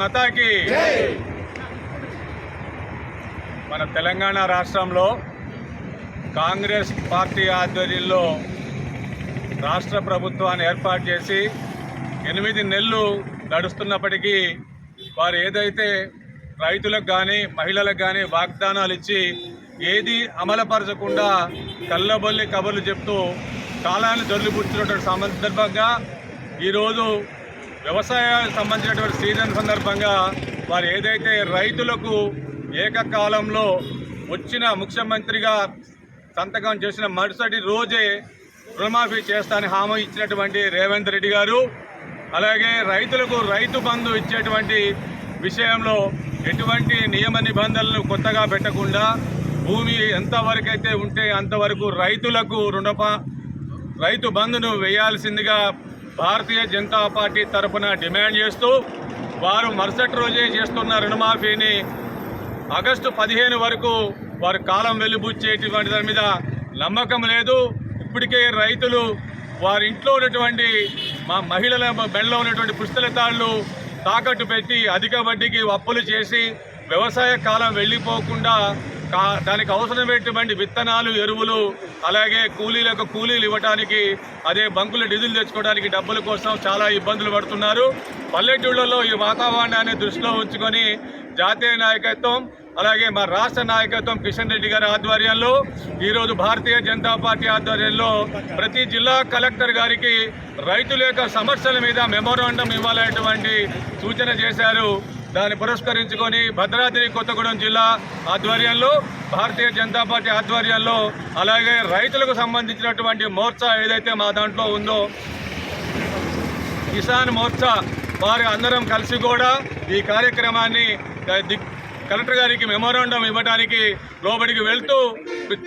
నతాకి మన తెలంగాణ రాష్ట్రంలో కాంగ్రెస్ పార్టీ ఆధ్వర్యంలో రాష్ట్ర ప్రభుత్వాన్ని ఏర్పాటు చేసి ఎనిమిది నెలలు గడుస్తున్నప్పటికీ వారు ఏదైతే రైతులకు కానీ మహిళలకు కానీ వాగ్దానాలు ఇచ్చి ఏది అమలుపరచకుండా కళ్ళబొల్లి కబుర్లు చెప్తూ కాలాన్ని దొరికిపుచ్చినటువంటి సందర్భంగా ఈరోజు వ్యవసాయానికి సంబంధించినటువంటి సీజన్ సందర్భంగా వారు ఏదైతే రైతులకు ఏకకాలంలో వచ్చిన ముఖ్యమంత్రిగా సంతకం చేసిన మరుసటి రోజే రుణమాఫీ చేస్తానని హామీ ఇచ్చినటువంటి రేవంత్ రెడ్డి గారు అలాగే రైతులకు రైతు బంధు ఇచ్చేటువంటి విషయంలో ఎటువంటి నియమ నిబంధనలు కొత్తగా పెట్టకుండా భూమి ఎంతవరకైతే ఉంటే అంతవరకు రైతులకు రుణప రైతు బంధును వేయాల్సిందిగా భారతీయ జనతా పార్టీ తరఫున డిమాండ్ చేస్తూ వారు మరుసటి రోజే చేస్తున్న రుణమాఫీని ఆగస్టు పదిహేను వరకు వారు కాలం వెలుబుచ్చేటువంటి దాని మీద నమ్మకం లేదు. ఇప్పటికే రైతులు వారి ఇంట్లో ఉన్నటువంటి మా మహిళల బెళ్ళలో ఉన్నటువంటి పుస్తలతాళ్ళు తాకట్టు పెట్టి అధిక వడ్డీకి అప్పులు చేసి వ్యవసాయ కాలం వెళ్ళిపోకుండా దానికి అవసరమైనటువంటి విత్తనాలు ఎరువులు అలాగే కూలీలకు కూలీలు ఇవ్వడానికి అదే బంకులు డీజిల్ తెచ్చుకోవడానికి డబ్బుల కోసం చాలా ఇబ్బందులు పడుతున్నారు. పల్లెటూళ్ళలో ఈ వాతావరణాన్ని దృష్టిలో ఉంచుకొని జాతీయ నాయకత్వం అలాగే మా రాష్ట్ర నాయకత్వం కిషన్ రెడ్డి గారి ఆధ్వర్యంలో ఈరోజు భారతీయ జనతా పార్టీ ఆధ్వర్యంలో ప్రతి జిల్లా కలెక్టర్ గారికి రైతుల యొక్క సమస్యల మీద మెమోరాండం ఇవ్వాలనేటువంటి సూచన చేశారు. దాన్ని పురస్కరించుకొని భద్రాద్రి కొత్తగూడెం జిల్లా ఆధ్వర్యంలో భారతీయ జనతా పార్టీ ఆధ్వర్యంలో అలాగే రైతులకు సంబంధించినటువంటి మోర్చా ఏదైతే మా దాంట్లో ఉందో కిసాన్ మోర్చా వారి అందరం కలిసి కూడా ఈ కార్యక్రమాన్ని కలెక్టర్ గారికి మెమోరాండం ఇవ్వడానికి లోబడికి వెళ్తూ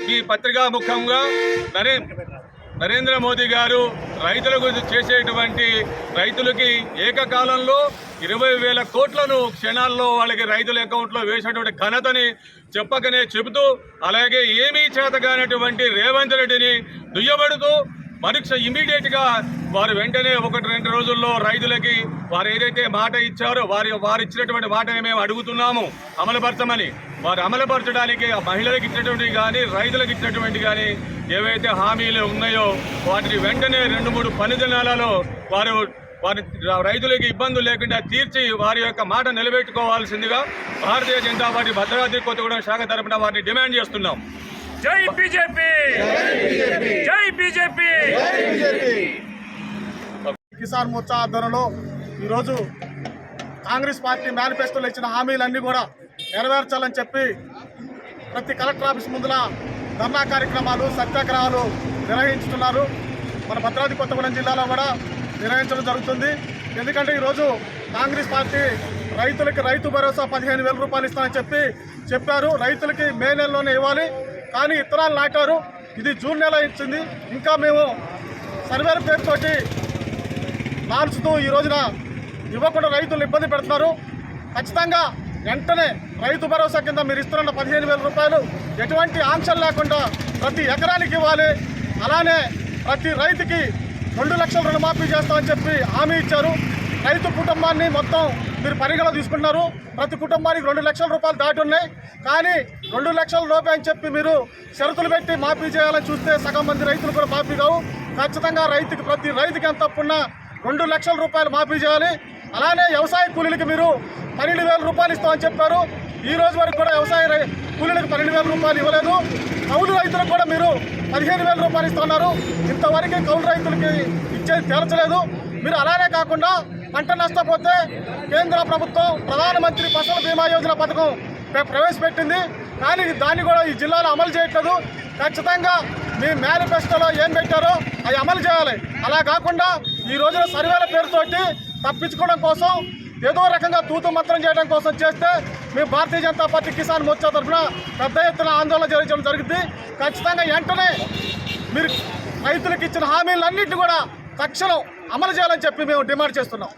ఈ పత్రికా ముఖంగా నరే నరేంద్ర మోదీ గారు రైతులకు చేసేటువంటి రైతులకి ఏకకాలంలో ఇరవై వేల కోట్లను క్షణాల్లో వాళ్ళకి రైతుల అకౌంట్లో వేసినటువంటి ఘనతని చెప్పకనే చెబుతూ అలాగే ఏమీ చేతగానటువంటి రేవంత్ రెడ్డిని దుయ్యబడుతూ పరీక్ష ఇమీడియట్గా వారు వెంటనే ఒకటి రెండు రోజుల్లో రైతులకి వారు ఏదైతే మాట ఇచ్చారో వారి వారు ఇచ్చినటువంటి మాటని మేము అడుగుతున్నాము అమలుపరచమని. వారు అమలుపరచడానికి ఆ మహిళలకు ఇచ్చినటువంటి కానీ రైతులకు ఇచ్చినటువంటి కానీ ఏవైతే హామీలు ఉన్నాయో వాటిని వెంటనే రెండు మూడు పని దినాలలో వారు వారి రైతులకి ఇబ్బందులు లేకుండా తీర్చి వారి యొక్క మాట నిలబెట్టుకోవాల్సిందిగా భారతీయ జనతా పార్టీ భద్రాద్రి కొత్తగూడెం శాఖ తరపున వారిని డిమాండ్ చేస్తున్నాం. జై బీజేపీ! జై బీజేపీ! కిసాన్ మోర్చా ఆధ్వర్యంలో ఈరోజు కాంగ్రెస్ పార్టీ మేనిఫెస్టోలో ఇచ్చిన హామీలన్నీ కూడా నెరవేర్చాలని చెప్పి ప్రతి కలెక్టర్ ఆఫీస్ ముందుల ధర్నా కార్యక్రమాలు సత్యాగ్రహాలు నిర్వహించుతున్నారు. మన భద్రాద్రి కొత్తగూడెం జిల్లాలో కూడా నిర్వహించడం జరుగుతుంది. ఎందుకంటే ఈరోజు కాంగ్రెస్ పార్టీ రైతులకి రైతు భరోసా పదిహేను వేల రూపాయలు ఇస్తానని చెప్పి చెప్పారు. రైతులకి మే నెలలోనే ఇవ్వాలి. కానీ ఇత్తనాలు నాటారు ఇది జూన్ నెల ఇచ్చింది. ఇంకా మేము సర్వేల పేరుతోటి నాల్చుతూ ఈ రోజున ఇవ్వకుండా రైతులు ఇబ్బంది పెడుతున్నారు. ఖచ్చితంగా వెంటనే రైతు భరోసా కింద మీరు ఇస్తున్న పదిహేను వేల రూపాయలు ఎటువంటి ఆంక్షలు లేకుండా ప్రతి ఎకరానికి ఇవ్వాలి. అలానే ప్రతి రైతుకి రెండు లక్షల రుణమాఫీ చేస్తామని చెప్పి హామీ ఇచ్చారు. రైతు కుటుంబాన్ని మొత్తం మీరు పరిగణలో తీసుకుంటున్నారు. ప్రతి కుటుంబానికి రెండు లక్షల రూపాయలు దాటి ఉన్నాయి. కానీ రెండు లక్షల లోపే అని చెప్పి మీరు షరతులు పెట్టి మాఫీ చేయాలని చూస్తే సగం మంది రైతులు కూడా మాఫీ కావు. ఖచ్చితంగా రైతుకి ప్రతి రైతుకి ఎంత తప్పున్నా రెండు లక్షల రూపాయలు మాఫీ చేయాలి. అలానే వ్యవసాయ కూలీలకి మీరు పన్నెండు వేల రూపాయలు ఇస్తామని చెప్పారు. ఈ రోజు వరకు కూడా వ్యవసాయ రై- కూలీలకు పన్నెండు వేల రూపాయలు ఇవ్వలేదు. కౌలు రైతులకు కూడా మీరు పదిహేను వేల రూపాయలు ఇస్తున్నారు. ఇంతవరకు కౌలు రైతులకి ఇచ్చేది తేల్చలేదు. మీరు అలానే కాకుండా పంట నష్టపోతే కేంద్ర ప్రభుత్వం ప్రధానమంత్రి ఫసల్ బీమా యోజన పథకం ప్రవేశపెట్టింది. కానీ దాన్ని కూడా ఈ జిల్లాలో అమలు చేయట్లేదు. ఖచ్చితంగా మీ మేనిఫెస్టోలో ఏం పెట్టారో అవి అమలు చేయాలి. అలా కాకుండా ఈ రోజున సర్వేల పేరుతోటి తప్పించుకోవడం కోసం ఏదో రకంగా తూతు మంత్రం చేయడం కోసం చేస్తే మేము భారతీయ జనతా పార్టీ కిసాన్ మోర్చా తరఫున పెద్ద ఎత్తున ఆందోళన చేయించడం జరుగుతుంది ఖచ్చితంగా వెంటనే మీరు రైతులకు ఇచ్చిన హామీలన్నింటినీ కూడా తక్షణం అమలు చేయాలని చెప్పి మేము డిమాండ్ చేస్తున్నాం.